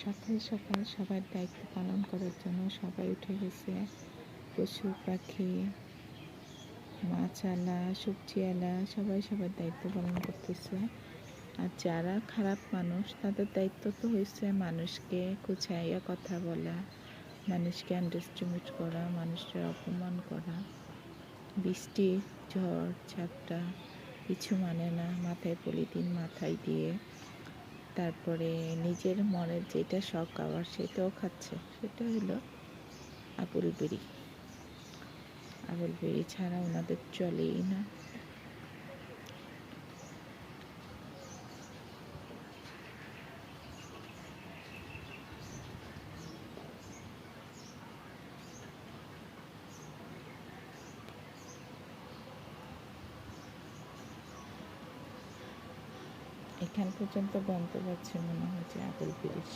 সকাল সকাল সবার দায়িত্ব পালন করার জন্য সবাই উঠে গেছে। পশু পাখি মাছালা সবজিওয়ালা সবাই সবার দায়িত্ব পালন করতেছে। আর যারা খারাপ মানুষ, তাদের দায়িত্ব তো হয়েছে মানুষকে কুচাইয়া কথা বলা, মানুষকে আন্ডারস্টিমেট করা, মানুষের অপমান করা। বৃষ্টি, ঝড়, ঝাপটা, কিছু মানে না, মাথায় পলিথিন মাথায় দিয়ে তারপরে নিজের মনের যেটা শখ আবার সেটাও খাচ্ছে। সেটা হলো আপেল বিড়ি। আপেল বিড়ি ছাড়া ওনাদের চলেই না। এখান পর্যন্ত গন্ত পাচ্ছে মনে হচ্ছে আপেল বিরিশ